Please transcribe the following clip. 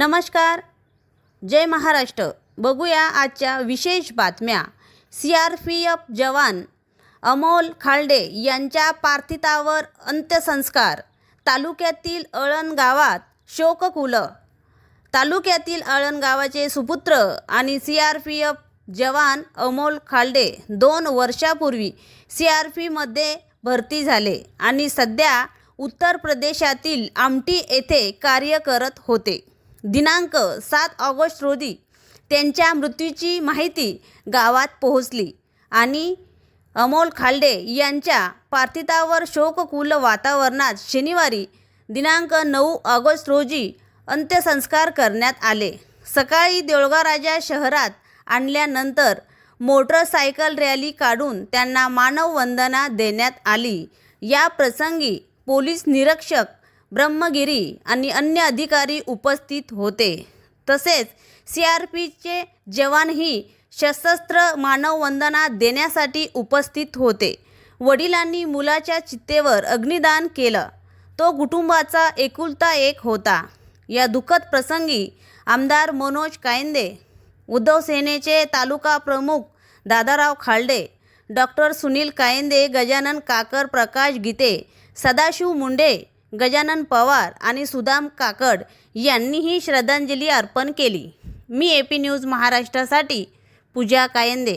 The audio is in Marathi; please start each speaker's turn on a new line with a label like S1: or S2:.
S1: नमस्कार. जय महाराष्ट्र. बघूया आजच्या विशेष बातम्या. सी आर पी एफ जवान अमोल खाल्डे यांच्या पार्थितावर अंत्यसंस्कार. तालुक्यातील अळण गावात शोककुलं तालुक्यातील अळण गावाचे सुपुत्र आणि सी आर पी एफ जवान अमोल खाल्डे दोन वर्षापूर्वी सी आर पीमध्ये भरती झाले आणि सध्या उत्तर प्रदेशातील आमटी येथे कार्य करत होते. दिनांक सात ऑगस्ट रोजी त्यांच्या मृत्यूची माहिती गावात पोहोचली आणि अमोल खाल्डे यांच्या पार्थितावर शोककुल वातावरणात शनिवारी दिनांक नऊ ऑगस्ट रोजी अंत्यसंस्कार करण्यात आले. सकाळी देऊळगाव शहरात आणल्यानंतर मोटरसायकल रॅली काढून त्यांना मानववंदना देण्यात आली. या प्रसंगी पोलीस निरीक्षक ब्रह्मगिरी आणि अन्य अधिकारी उपस्थित होते. तसेच सी आर पीचे जवानही सशस्त्र मानववंदना देण्यासाठी उपस्थित होते. वडिलांनी मुलाच्या चित्तेवर अग्निदान केलं. तो कुटुंबाचा एकुलता एक होता. या दुःखद प्रसंगी आमदार मनोज कायंदे उद्धव सेनेचे तालुका प्रमुख दादाराव खाल्डे डॉक्टर सुनील कायंदे गजानन काकर प्रकाश गीते सदाशिव मुंडे गजानन पवार आणि सुदाम काकड यांनीही श्रद्धांजली अर्पण केली. मी ए पी न्यूज महाराष्ट्रासाठी पूजा कायंदे.